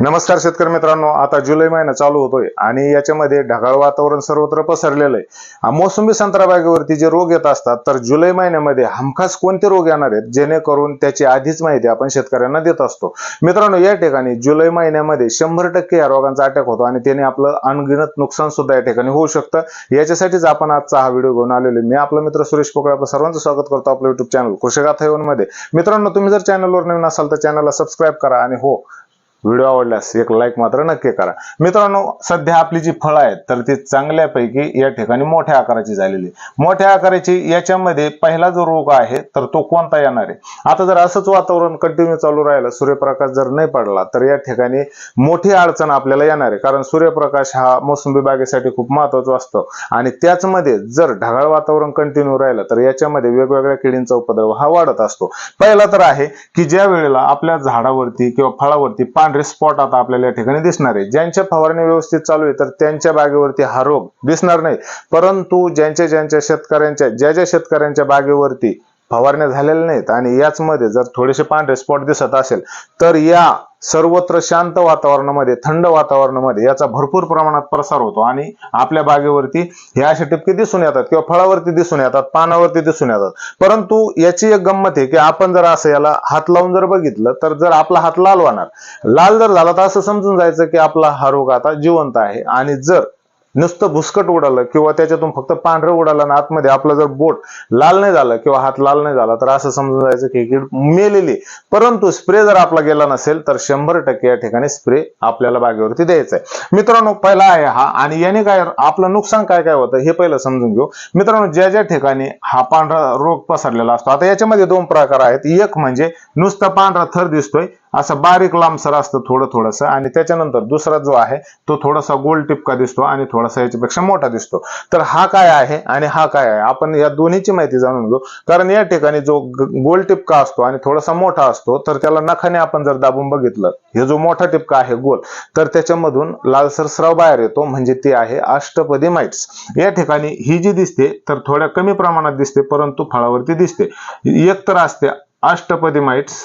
नमस्कार शेतकरी मित्रांनो आता जुलै महिना चालू होतोय आणि याच्यामध्ये ढगाळ वातावरण सर्वत्र पसरलेलं आहे. मोसंबी संत्रा बागेवरती जे रोग येत असतात तर जुलै महिन्यामध्ये हमखास कोणते रोग येणार आहेत जेणेकरून त्याची आधीच माहिती आपण शेतकऱ्यांना देत असतो. मित्रांनो या ठिकाणी जुलै महिन्यामध्ये शंभर टक्के या रोगांचा अटॅक होतो आणि त्याने आपलं अनगिनत नुकसान सुद्धा या ठिकाणी होऊ शकतं. याच्यासाठीच आपण आजचा हा व्हिडिओ घेऊन आलेलो मी आपला मित्र सुरेश पोकळे आपलं सर्वांचं स्वागत करतो आपलं युट्यूब चॅनल कृषिगाथा मध्ये. मित्रांनो तुम्ही जर चॅनलवर नवीन असाल तर चॅनलला सबस्क्राईब करा आणि हो व्हिडिओ आवडल्यास एक लाईक मात्र नक्की करा. मित्रांनो सध्या आपली जी फळं आहेत तर ती चांगल्यापैकी या ठिकाणी मोठ्या आकाराची झालेली मोठ्या आकाराची याच्यामध्ये पहिला जो रोग आहे तर तो कोणता येणार आहे? आता जर असंच वातावरण कंटिन्यू चालू राहिलं सूर्यप्रकाश जर नाही पडला तर या ठिकाणी मोठी अडचण आपल्याला येणार आहे. कारण सूर्यप्रकाश हा मोसंबी बागेसाठी खूप महत्त्वाचा असतो. आणि त्याचमध्ये जर ढगाळ वातावरण कंटिन्यू राहिलं तर याच्यामध्ये वेगवेगळ्या किडींचा उपद्रव हा वाढत असतो. पहिला तर आहे की ज्या वेळेला आपल्या झाडावरती किंवा फळावरती पांढरे स्पॉट आता आपल्याला या ठिकाणी दिसणार आहे. ज्यांच्या फवारणी व्यवस्थित चालू आहे तर त्यांच्या बागेवरती हा रोग दिसणार नाही. परंतु ज्यांच्या ज्यांच्या शेतकऱ्यांच्या ज्या ज्या शेतकऱ्यांच्या बागेवरती फवारण्या झालेल्या नाहीत. आणि याचमध्ये जर थोडेसे पांढरे स्पॉट दिसत असेल तर या सर्वत्र शांत वातावरणामध्ये थंड वातावरणामध्ये याचा भरपूर प्रमाणात प्रसार होतो. आणि आपल्या बागेवरती हे असे टिपके दिसून येतात किंवा फळावरती दिसून येतात पानावरती दिसून येतात. परंतु याची एक गंमत आहे की आपण जर असं याला हात लावून जर बघितलं तर जर आपला हात लाल होणार. लाल जर झाला तर असं समजून जायचं की आपला हा रोग आता जिवंत आहे. आणि जर नुसतं भुसकट उडालं किंवा त्याच्यातून फक्त पांढरं उडालं आणि आतमध्ये आपलं जर बोट लाल नाही झालं किंवा हात लाल नाही झाला तर असं समजून जायचं की कीड मेलेली परंतु स्प्रे जर आपला गेला नसेल तर शंभर टक्के या ठिकाणी स्प्रे आपल्याला बागेवरती द्यायचा आहे. मित्रांनो पहिला आहे हा आणि याने काय आपलं नुकसान काय काय होतं हे पहिलं समजून घेऊ. मित्रांनो ज्या ज्या ठिकाणी हा पांढरा रोग पसरलेला असतो आता याच्यामध्ये दोन प्रकार आहेत. एक म्हणजे नुसता पांढरा थर दिसतोय असं बारीक लांबसर असतं थोडं थोडंसं आणि त्याच्यानंतर दुसरा जो आहे तो थोडासा गोल टिपका दिसतो आणि थोडा थोडासा याच्यापेक्षा मोठा दिसतो. तर हा काय आहे आणि हा काय आहे? आपण या दोन्हीची माहिती जाणून घेऊ. कारण या ठिकाणी जो गोल टिपका असतो आणि थोडासा मोठा असतो तर त्याला नखाने आपण जर दाबून बघितलं हे जो मोठा टिपका आहे गोल तर त्याच्यामधून लालसर स्राव बाहेर येतो म्हणजे ते आहे अष्टपदी माइट्स. या ठिकाणी ही जी दिसते तर थोड्या कमी प्रमाणात दिसते परंतु फळावरती दिसते. एक तर असते अष्टपदी माइट्स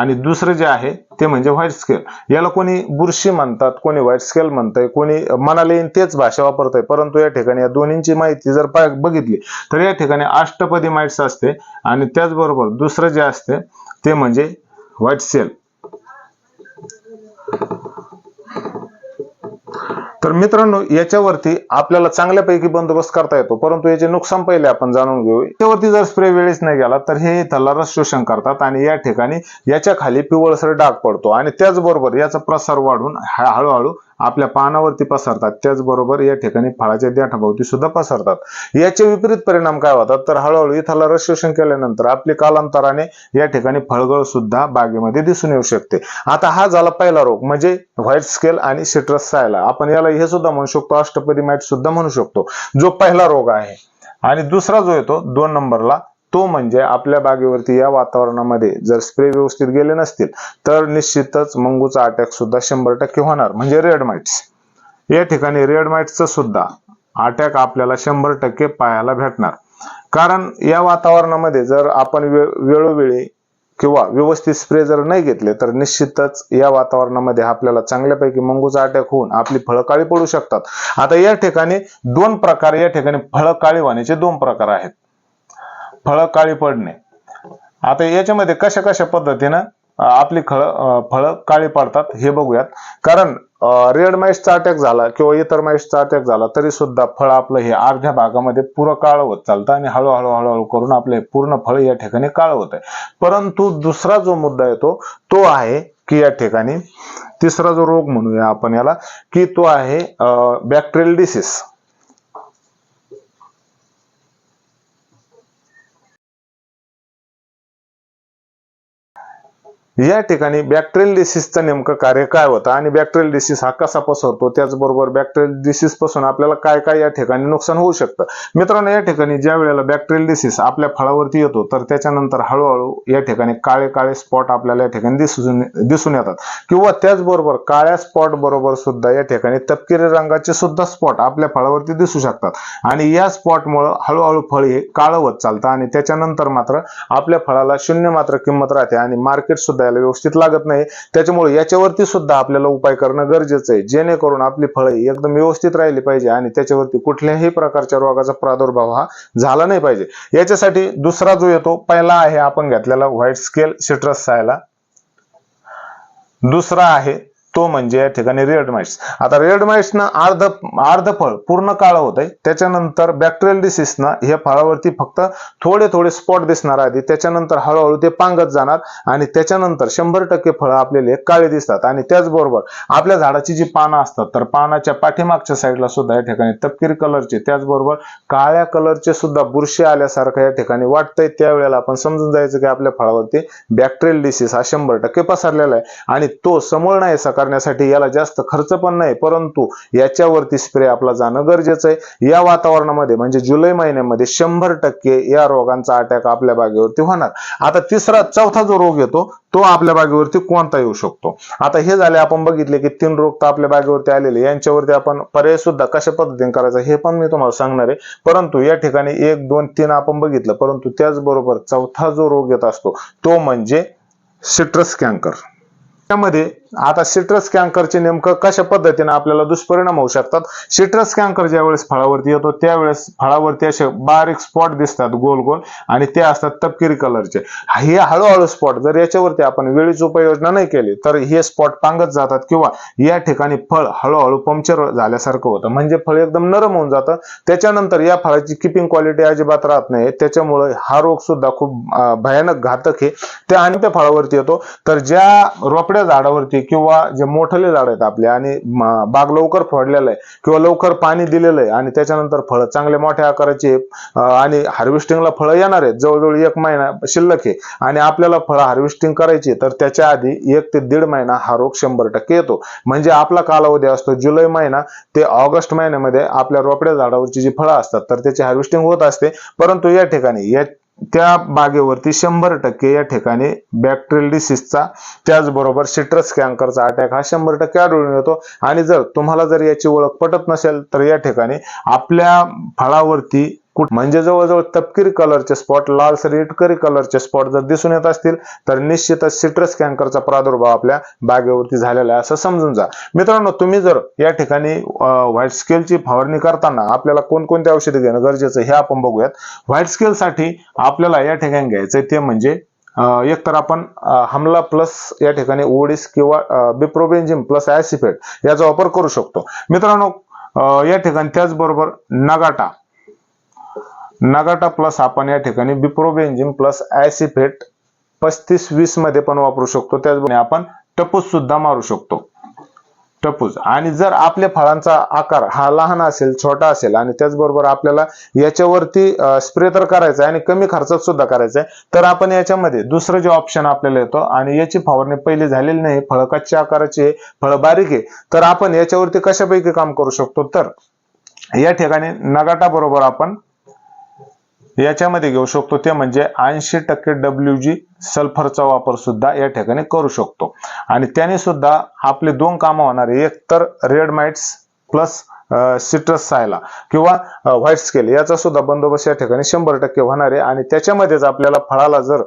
आणि दुसरं जे आहे ते म्हणजे व्हाईट स्केल याला कोणी बुरशी म्हणतात कोणी व्हाईट स्केल म्हणताय कोणी मनाला येईल तेच भाषा वापरतंय. परंतु या ठिकाणी या दोन्हींची माहिती जर पाय- बघितली तर या ठिकाणी अष्टपदी माइट्स असते आणि त्याचबरोबर दुसरं जे असते ते म्हणजे व्हाईट सेल तर मित्रांनो याच्यावरती आपल्याला चांगल्यापैकी बंदोबस्त करता येतो. परंतु याचे नुकसान पहिले आपण जाणून घेऊ याच्यावरती जर स्प्रे वेळेस नाही गेला तर हे त्याला रस शोषण करतात आणि या ठिकाणी याच्या खाली पिवळसर डाग पडतो. आणि त्याचबरोबर याचा प्रसार वाढून हळूहळू आपल्या पानावरती पसरतात. त्याचबरोबर या ठिकाणी फळाच्या देठाभोवती सुद्धा पसरतात. याचे विपरीत परिणाम काय होतात? तर हळूहळू इथला रसशोषण केल्यानंतर आपली कालांतराने या ठिकाणी फळगळ सुद्धा बागेमध्ये दिसून येऊ शकते. आता हा झाला पहिला रोग म्हणजे व्हाईट स्केल आणि सिट्रस सायला. आपण याला हे सुद्धा म्हणू शकतो अष्टपदी माईट सुद्धा म्हणू शकतो जो पहिला रोग आहे. आणि दुसरा जो येतो दोन नंबरला तो म्हणजे आपल्या बागेवरती या वातावरणामध्ये जर स्प्रे व्यवस्थित गेले नसतील तर निश्चितच मंगूचा अटॅक सुद्धा शंभर टक्के होणार. म्हणजे रेड माइट्स या ठिकाणी रेड माइट्सचं सुद्धा अटॅक आपल्याला शंभर टक्के पाहायला भेटणार. कारण या वातावरणामध्ये जर आपण वेळोवेळी किंवा व्यवस्थित स्प्रे जर नाही घेतले तर निश्चितच या वातावरणामध्ये आपल्याला चांगल्यापैकी मंगूचा अटॅक होऊन आपली फळं काळी पडू शकतात. आता या ठिकाणी दोन प्रकार या ठिकाणी फळं काळी होण्याचे दोन प्रकार आहेत. फळं काळी पडणे. आता याच्यामध्ये कशा कशा पद्धतीनं आपली खळ फळं काळी पडतात हे बघूयात. कारण रेड माईसचा अटॅक झाला किंवा इतर माईसचा अटॅक झाला तरी सुद्धा फळ आपलं हे अर्ध्या भागामध्ये पुरं काळं होत चालतं आणि हळूहळू हळूहळू करून आपले पूर्ण फळ या ठिकाणी काळं होत आहे परंतु दुसरा जो मुद्दा येतो तो आहे की या ठिकाणी तिसरा जो रोग म्हणूया आपण याला की तो आहे बॅक्टेरियल डिसीस या ठिकाणी बॅक्टेरियल डिसीजचं नेमकं कार्य काय होतं आणि बॅक्टेरियल डिसीज हा कसा पसरतो त्याचबरोबर बॅक्टेरियल डिसीजपासून आपल्याला काय काय या ठिकाणी नुकसान होऊ शकतं? मित्रांनो या ठिकाणी ज्या वेळेला बॅक्टेरियल डिसीज आपल्या फळावरती येतो तर त्याच्यानंतर हळूहळू या ठिकाणी काळे काळे स्पॉट आपल्याला या ठिकाणी दिसून दिसून येतात. किंवा त्याचबरोबर काळ्या स्पॉट बरोबर सुद्धा या ठिकाणी तपकिरी रंगाचे सुद्धा स्पॉट आपल्या फळावरती दिसू शकतात. आणि या स्पॉटमुळं हळूहळू फळ हे काळं होत चालतं आणि त्याच्यानंतर मात्र आपल्या फळाला शून्य मात्र किंमत राहते आणि मार्केट सुद्धा याला व्यवस्थित लागत नाही. त्याच्यामुळे याच्यावरती सुद्धा आपल्याला उपाय करणं गरजेचं आहे. जेणेकरून आपली फळं एकदम व्यवस्थित राहिली पाहिजे आणि त्याच्यावरती कुठल्याही प्रकारच्या रोगाचा प्रादुर्भाव हा झाला नाही पाहिजे. याच्यासाठी दुसरा जो येतो पहिला आहे आपण घेतलेला व्हाईट स्केल सिट्रस सायला. दुसरा आहे तो म्हणजे या ठिकाणी रेड माइट्स. आता रेड माइट्सनं अर्ध अर्ध फळ पूर्ण काळं होत आहे त्याच्यानंतर बॅक्टेरियल डिसीजनं हे फळावरती फक्त थोडे थोडे स्पॉट दिसणार आधी. त्याच्यानंतर हळूहळू ते पांगत जाणार आणि त्याच्यानंतर शंभर टक्के फळं आपल्याला काळे दिसतात. आणि त्याचबरोबर आपल्या झाडाची जी पानं असतात तर पानाच्या पाठीमागच्या साईडला सुद्धा या ठिकाणी तपकिरी कलरचे त्याचबरोबर काळ्या कलरचे सुद्धा बुरशी आल्यासारखं या ठिकाणी वाटतंय. त्यावेळेला आपण समजून जायचं की आपल्या फळावरती बॅक्टेरियल डिसीज हा शंभर टक्के पसरलेला आहे. आणि तो समोर नाही करण्यासाठी याला जास्त खर्च पण नाही परंतु याच्यावरती स्प्रे आपला जाणं गरजेचं आहे. या वातावरणामध्ये म्हणजे जुलै महिन्यामध्ये शंभर टक्के या रोगांचा अटॅक आपल्या बागेवरती होणार. आता तिसरा चौथा जो रोग येतो तो आपल्या बागेवरती कोणता येऊ शकतो? आता हे झाले आपण बघितले की तीन रोग तर आपल्या बागेवरती आलेले. यांच्यावरती आपण पर्याय सुद्धा कशा पद्धतीने करायचा हे पण मी तुम्हाला सांगणार आहे. परंतु या ठिकाणी एक दोन तीन आपण बघितलं परंतु त्याचबरोबर चौथा जो रोग येत असतो तो म्हणजे सिट्रस कॅन्कर त्यामध्ये आता सिट्रस कॅन्करचे नेमकं कशा पद्धतीने आपल्याला दुष्परिणाम होऊ शकतात? सिट्रस कॅन्कर ज्यावेळेस फळावरती येतो त्यावेळेस फळावरती असे बारीक स्पॉट दिसतात गोल गोल आणि ते असतात तपकिरी कलरचे हे हळूहळू स्पॉट जर याच्यावरती आपण वेळीच उपाययोजना नाही केली तर हे स्पॉट पांगत जातात किंवा या ठिकाणी फळ हळूहळू पंक्चर झाल्यासारखं होतं. म्हणजे फळ एकदम नरम होऊन जातं. त्याच्यानंतर या फळाची किपिंग क्वालिटी अजिबात राहत नाही. त्याच्यामुळे हा रोग सुद्धा खूप भयानक घातक आहे. त्या आणि त्या फळावरती येतो. तर ज्या रोपड्या झाडावरती किंवा जे मोठले झाड आहेत आपले आणि बाग लवकर फळलेलं आहे किंवा लवकर पाणी दिलेलं आहे आणि त्याच्यानंतर फळं चांगले मोठ्या आकाराचे आणि हार्वेस्टिंगला फळं येणार आहेत. जवळजवळ एक महिना शिल्लक आहे. आणि आपल्याला फळं हार्वेस्टिंग करायची तर त्याच्या आधी एक ते दीड महिना हा रोग शंभर टक्के येतो. म्हणजे आपला कालावधी असतो जुलै महिना ते ऑगस्ट महिन्यामध्ये आपल्या रोपड्या झाडावरची जी फळं असतात तर त्याची हार्वेस्टिंग होत असते. परंतु या ठिकाणी या त्या बागेवरती शंभर टक्के या ठिकाणी बॅक्टेरियल डिसीजचा त्याचबरोबर सिट्रस कॅन्करचा अटॅक हा शंभर टक्के आढळून येतो. आणि जर तुम्हाला जर याची ओळख पटत नसेल तर या ठिकाणी आपल्या फळावरती म्हणजे जवळजवळ तपकिरी कलरचे स्पॉट लालसर इटकरी कलरचे स्पॉट जर दिसून येत असतील तर निश्चितच सिट्रस कॅन्करचा प्रादुर्भाव आपल्या बागेवरती झालेला आहे असं समजून जा. मित्रांनो तुम्ही जर या ठिकाणी व्हाईट स्केलची फवारणी करताना आपल्याला कोणकोणते औषधे घेणं गरजेचं आहे हे आपण बघूयात. व्हाईट स्केलसाठी आपल्याला या ठिकाणी घ्यायचं ते म्हणजे एक तर आपण हमला प्लस या ठिकाणी ओडिस किंवा बिप्रोबेंजिम प्लस ऍसिफेट याचा वापर करू शकतो. मित्रांनो या ठिकाणी त्याचबरोबर नगाटा नगाटा प्लस आपण या ठिकाणी बिप्रोबेंजिन प्लस ऍसिफेट पस्तीस वीसमध्ये पण वापरू शकतो. त्याचबरोबर आपण टपूस सुद्धा मारू शकतो. टपूस. आणि जर आपल्या फळांचा आकार हा लहान असेल छोटा असेल आणि त्याचबरोबर आपल्याला याच्यावरती स्प्रे तर करायचा आहे आणि कमी खर्चात सुद्धा करायचा आहे तर आपण याच्यामध्ये दुसरं जे ऑप्शन आपल्याला येतो आणि याची फवारणी पहिली झालेली नाही फळ कच्च्या आकाराची फळ बारीक आहे तर आपण याच्यावरती कशापैकी काम करू शकतो? तर या ठिकाणी नगाटा बरोबर आपण याच्यामध्ये घेऊ शकतो ते म्हणजे ऐंशी टक्के डब्ल्यू जी सल्फरचा वापर सुद्धा या ठिकाणी करू शकतो. आणि त्याने सुद्धा आपले दोन कामं होणार एक तर red mites plus citrus psylla किंवा व्हाईट स्केल याचा सुद्धा बंदोबस्त या ठिकाणी शंभर टक्के होणार आहे. आणि त्याच्यामध्येच आपल्याला फळाला जर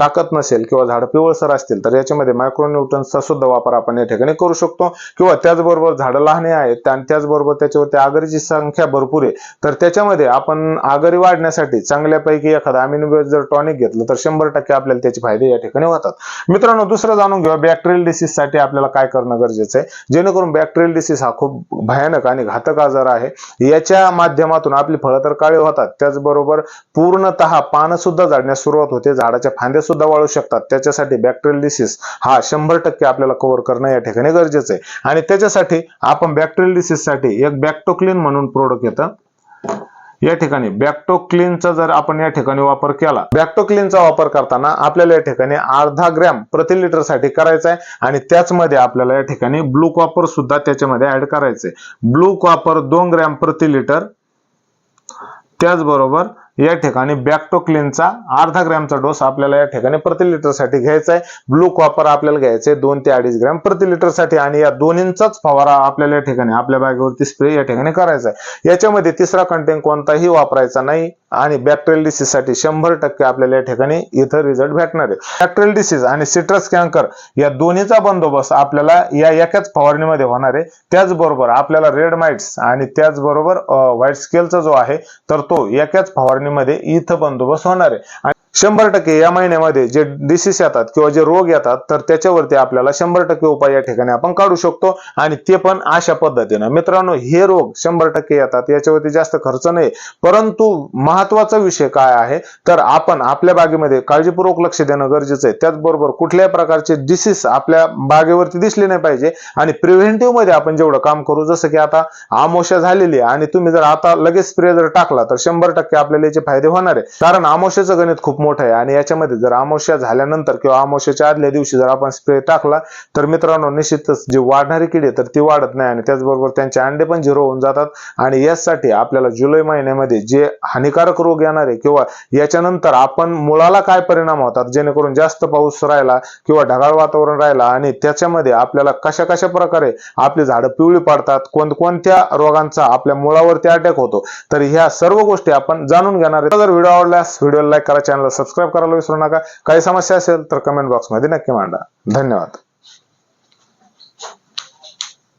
ताकद नसेल किंवा झाड पिवळसर असतील तर याच्यामध्ये मायक्रोन्यूटन्सचा सुद्धा वापर आपण या ठिकाणी करू शकतो. किंवा त्याचबरोबर झाडं लहाने आहेत आणि त्याचबरोबर त्याच्यावरती आगरीची संख्या भरपूर आहे तर त्याच्यामध्ये आपण आगरी वाढण्यासाठी चांगल्यापैकी एखादा अमिनो जर टॉनिक घेतलं तर शंभर टक्के आपल्याला त्याचे फायदे या ठिकाणी होतात. मित्रांनो दुसरं जाणून घेऊ बॅक्टेरियल डिसीजसाठी आपल्याला काय करणं गरजेचं आहे? जेणेकरून बॅक्टेरियल डिसीज हा खूप भयानक आणि घातक आजार आहे. याच्या माध्यमातून आपली फळं तर काळे होतात. त्याचबरोबर पूर्णतः पानं सुद्धा जाडण्यास सुरुवात होते. झाडाच्या फांद्या सुद्धा वाळू शकतात. त्याच्यासाठी बॅक्टेरियल डिसीज हा शंभर टक्के आपल्याला कव्हर करणं या ठिकाणी गरजेचं आहे. आणि त्याच्यासाठी आपण बॅक्टेरियलसाठी एक बॅक्टोक्लिन म्हणून प्रोडक्ट येतं. या ठिकाणी बॅक्टोक्लिनचा जर आपण या ठिकाणी वापर केला बॅक्टोक्लिनचा वापर करताना आपल्याला या ठिकाणी अर्धा ग्रॅम प्रति लिटरसाठी करायचा आहे आणि त्याचमध्ये आपल्याला या ठिकाणी ब्लू कॉपर सुद्धा त्याच्यामध्ये ऍड करायचंय ब्लू कॉपर दोन ग्रॅम प्रति लिटर त्याचबरोबर या ठिकाणी बॅक्टोक्लिनचा अर्धा ग्रॅमचा डोस आपल्याला या ठिकाणी प्रति लिटरसाठी घ्यायचा आहे. ब्लू कॉपर आपल्याला घ्यायचं आहे दोन ते अडीच ग्रॅम प्रति लिटरसाठी आणि या दोन्हींचाच फवारा आपल्याला या ठिकाणी आपल्या बॅगेवरती स्प्रे या ठिकाणी करायचा आहे. याच्यामध्ये तिसरा कंटेंट कोणताही वापरायचा नाही. आणि बॅक्टेरियल डिसीजसाठी शंभर टक्के आपल्याला या ठिकाणी इथं रिझल्ट भेटणार आहे. बॅक्टेरियल डिसीज आणि सिट्रस कॅन्कर या दोन्हीचा बंदोबस्त आपल्याला या एकाच फवारणीमध्ये होणार आहे. त्याचबरोबर आपल्याला रेड माइट्स आणि त्याचबरोबर व्हाईट स्केलचा जो आहे तर तो एकाच फवारणीमध्ये इथं बंदोबस्त होणार आहे. शंभर टक्के या महिन्यामध्ये जे डिसीस येतात किंवा जे रोग येतात तर त्याच्यावरती आपल्याला शंभर टक्के उपाय या ठिकाणी आपण काढू शकतो आणि ते पण अशा पद्धतीनं. मित्रांनो हे रोग शंभर टक्के येतात याच्यावरती जास्त खर्च नाही. परंतु महत्त्वाचा विषय काय आहे? तर आपण आपल्या बागेमध्ये काळजीपूर्वक लक्ष देणं गरजेचं आहे. त्याचबरोबर कुठल्याही प्रकारचे डिसीस आपल्या बागेवरती दिसले नाही पाहिजे आणि प्रिव्हेंटिव्हमध्ये आपण जेवढं काम करू जसं की आता आमोशा झालेली आहे आणि तुम्ही जर आता लगेच स्प्रे जर टाकला तर शंभर टक्के आपल्याला याचे फायदे होणार आहे. कारण आमोशाचं गणित खूप मोठं आहे. आणि याच्यामध्ये जर अमावस्या झाल्यानंतर किंवा अमावस्याच्या आदल्या दिवशी जर आपण स्प्रे टाकला तर मित्रांनो निश्चितच जी वाढणारी किडी तर ती वाढत नाही आणि त्याचबरोबर त्यांचे अंडे पण झिरो होऊन जातात. आणि यासाठी आपल्याला जुलै महिन्यामध्ये जे हानिकारक रोग येणारे किंवा याच्यानंतर आपण मुळाला काय परिणाम होतात जेणेकरून जास्त पाऊस राहिला किंवा ढगाळ वातावरण राहिला आणि त्याच्यामध्ये आपल्याला कशा कशा प्रकारे आपली झाडं पिवळी पडतात कोणकोणत्या रोगांचा आपल्या मुळावरती अटॅक होतो तर ह्या सर्व गोष्टी आपण जाणून घेणार आहे. जर व्हिडिओ आवडल्यास व्हिडिओ लाईक करा चॅनल सबस्क्राईब करायला विसरू नका. काही समस्या असेल तर कमेंट बॉक्समध्ये नक्की मांडा. धन्यवाद.